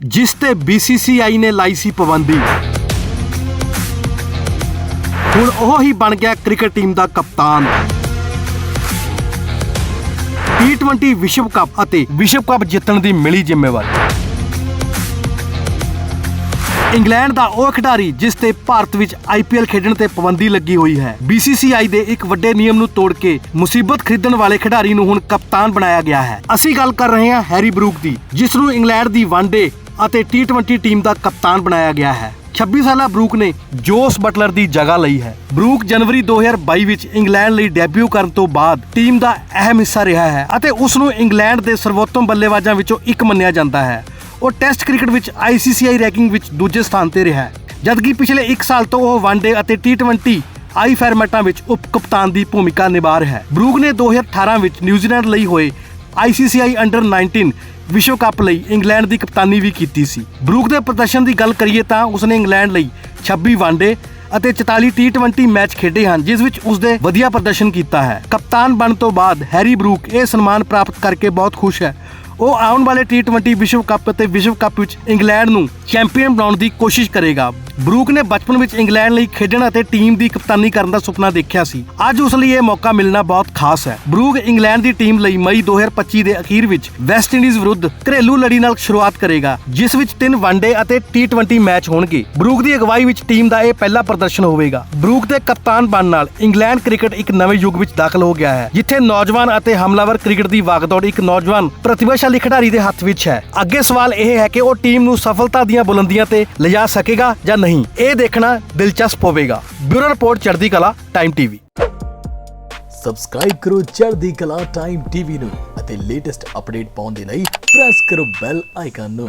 ਜਿਸ ਤੇ BCCI ਨੇ ਲਾਈ ਸੀ ਪਾਬੰਦੀ। ਹੁਣ ਉਹ ਹੀ ਬਣ ਗਿਆ ਕ੍ਰਿਕਟ ਟੀਮ ਦਾ ਕਪਤਾਨ। T20 ਵਿਸ਼ਵ ਕੱਪ ਅਤੇ ਵਿਸ਼ਵ ਕੱਪ ਜਿੱਤਣ ਦੀ ਮਿਲੀ ਜ਼ਿੰਮੇਵਾਰੀ। ਇੰਗਲੈਂਡ ਦਾ ਉਹ ਖਿਡਾਰੀ ਜਿਸ ਤੇ ਭਾਰਤ ਵਿੱਚ ਆਈਪੀਐਲ ਖੇਡਣ ਤੇ ਪਾਬੰਦੀ ਲੱਗੀ ਹੋਈ ਹੈ। BCCI ਦੇ ਇੱਕ ਵੱਡੇ ਨਿਯਮ ਨੂੰ ਤੋੜ ਕੇ ਮੁਸੀਬਤ ਖਰੀਦਣ ਵਾਲੇ ਖਿਡਾਰੀ ਨੂੰ ਹੁਣ ਕਪਤਾਨ ਬਣਾਇਆ ਗਿਆ ਹੈ। ਅਸੀਂ ਗੱਲ ਕਰ ਰਹੇ ਹਾਂ ਹੈਰੀ ਬਰੂਕ ਦੀ, ਜਿਸ ਨੂੰ ਇੰਗਲੈਂਡ ਦੀ ਵਨਡੇ ਅਤੇ T20 ਟੀਮ ਦਾ ਕਪਤਾਨ ਬਣਾਇਆ ਗਿਆ ਹੈ। 26 ਸਾਲਾ ਬਰੂਕ ਨੇ ਜੋਸ ਬਟਲਰ ਦੀ ਜਗ੍ਹਾ ਲਈ ਹੈ। ਬਰੂਕ ਜਨਵਰੀ 2022 ਵਿੱਚ ਇੰਗਲੈਂਡ ਲਈ ਡੈਬਿਊ ਕਰਨ ਤੋਂ ਬਾਅਦ ਟੀਮ ਦਾ ਅਹਿਮ ਹਿੱਸਾ ਰਿਹਾ ਹੈ ਅਤੇ ਉਸ ਨੂੰ ਇੰਗਲੈਂਡ ਦੇ ਸਰਵੋਤਮ ਬੱਲੇਬਾਜ਼ਾਂ ਵਿੱਚੋਂ ਇੱਕ ਮੰਨਿਆ ਜਾਂਦਾ ਹੈ। ਉਹ ਟੈਸਟ ਕ੍ਰਿਕਟ ਵਿੱਚ ICCI ਰੈਂਕਿੰਗ ਵਿੱਚ ਦੂਜੇ ਸਥਾਨ ਤੇ ਰਿਹਾ ਹੈ। ਜਦਕਿ ਪਿਛਲੇ 1 ਸਾਲ ਤੋਂ ਉਹ ਵਨਡੇ ਅਤੇ T20 ਆਈ ਫਾਰਮੈਟਾਂ ਵਿੱਚ ਉਪ ਕਪਤਾਨ ਦੀ ਭੂਮਿਕਾ ਨਿਭਾ ਰਿਹਾ ਹੈ। ਬਰੂਕ ਨੇ 2018 ਵਿੱਚ ਨਿਊਜ਼ੀਲੈਂਡ ਲਈ ਹੋਏ ICCI ਅੰਡਰ 19 ਵਿਸ਼ਵ ਕੱਪ ਲਈ ਇੰਗਲੈਂਡ ਦੀ ਕਪਤਾਨੀ ਵੀ ਕੀਤੀ ਸੀ। ਬਰੂਕ ਦੇ ਪ੍ਰਦਰਸ਼ਨ ਦੀ ਗੱਲ ਕਰੀਏ ਤਾਂ ਉਸਨੇ ਇੰਗਲੈਂਡ ਲਈ 26 ਵਨਡੇ ਅਤੇ 44 T20 ਮੈਚ ਖੇਡੇ ਹਨ, ਜਿਸ ਵਿੱਚ ਉਸਦੇ ਵਧੀਆ ਪ੍ਰਦਰਸ਼ਨ ਕੀਤਾ ਹੈ। ਕਪਤਾਨ ਬਣ ਤੋਂ ਬਾਅਦ ਹੈਰੀ ਬਰੂਕ ਇਹ ਸਨਮਾਨ ਪ੍ਰਾਪਤ ਕਰਕੇ ਬਹੁਤ ਖੁਸ਼ ਹੈ। ਉਹ ਆਉਣ ਵਾਲੇ T20 ਵਿਸ਼ਵ ਕੱਪ ਅਤੇ ਵਿਸ਼ਵ ਕੱਪ ਵਿੱਚ ਇੰਗਲੈਂਡ ਨੂੰ ਚੈਂਪੀਅਨ ਬਣਾਉਣ ਦੀ ਕੋਸ਼ਿਸ਼ ਕਰੇਗਾ। ਬਰੂਕ ਨੇ ਬਚਪਨ ਵਿੱਚ ਇੰਗਲੈਂਡ ਲਈ ਖੇਡਣ ਅਤੇ ਟੀਮ ਦੀ ਕਪਤਾਨੀ ਕਰਨ ਦਾ ਸੁਪਨਾ ਦੇਖਿਆ ਸੀ। ਅੱਜ ਉਸ ਲਈ ਇਹ ਮੌਕਾ ਮਿਲਣਾ ਬਹੁਤ ਖਾਸ ਹੈ। ਬਰੂਕ ਇੰਗਲੈਂਡ ਦੀ ਟੀਮ ਲਈ ਮਈ 2025 ਦੇ ਅਖੀਰ ਵਿੱਚ ਵੈਸਟ ਇੰਡੀਜ਼ ਵਿਰੁੱਧ ਘਰੇਲੂ ਲੜੀ ਨਾਲ ਸ਼ੁਰੂਆਤ ਕਰੇਗਾ, ਜਿਸ ਵਿੱਚ ਤਿੰਨ ਵਨਡੇ ਅਤੇ T20 ਮੈਚ ਹੋਣਗੇ। ਬਰੂਕ ਦੀ ਅਗਵਾਈ ਵਿੱਚ ਟੀਮ ਦਾ ਇਹ ਪਹਿਲਾ ਪ੍ਰਦਰਸ਼ਨ ਹੋਵੇਗਾ। ਬਰੂਕ ਦੇ ਕਪਤਾਨ ਬਣਨ ਨਾਲ ਇੰਗਲੈਂਡ ਕ੍ਰਿਕਟ ਇੱਕ ਨਵੇਂ ਯੁੱਗ ਵਿੱਚ ਦਾਖਲ ਹੋ ਗਿਆ ਹੈ, ਜਿੱਥੇ ਨੌਜਵਾਨ ਅਤੇ ਹਮਲਾਵਰ ਕ੍ਰਿਕਟ ਦੀ ਵਾਗਦੌੜ ਇੱਕ ਨੌਜਵਾਨ ਪ੍ਰਤਿਭਾਸ਼ਾਲੀ ਖਿਡਾਰੀ ਦੇ ਹੱਥ ਵਿੱਚ ਹੈ। ਅੱਗੇ ਸਵਾਲ ਇਹ ਹੈ ਕਿ ਉਹ ਟੀਮ ਨੂੰ ਸਫਲਤਾ ਦੀਆਂ ਬੁਲੰਦੀਆਂ ਤੇ ਲਿਜਾ ਸਕੇਗਾ ਜਾਂ ਨਹੀਂ। ਇਹ ਦੇਖਣਾ ਦਿਲਚਸਪ ਹੋਵੇਗਾ। ਬਿਊਰੋ ਰਿਪੋਰਟ, ਚੜ੍ਹਦੀ ਕਲਾ ਟਾਈਮ ਟੀਵੀ ਸਬਸਕ੍ਰਾਈਬ ਕਰੋ ਚੜ੍ਹਦੀ ਕਲਾ ਟਾਈਮ ਟੀਵੀ ਨੂੰ ਅਤੇ ਲੇਟੈਸਟ ਅਪਡੇਟ ਪਾਉਣ ਦੇ ਲਈ ਪ੍ਰੈਸ ਕਰੋ ਬੈਲ ਆਈਕਨ ਨੂੰ।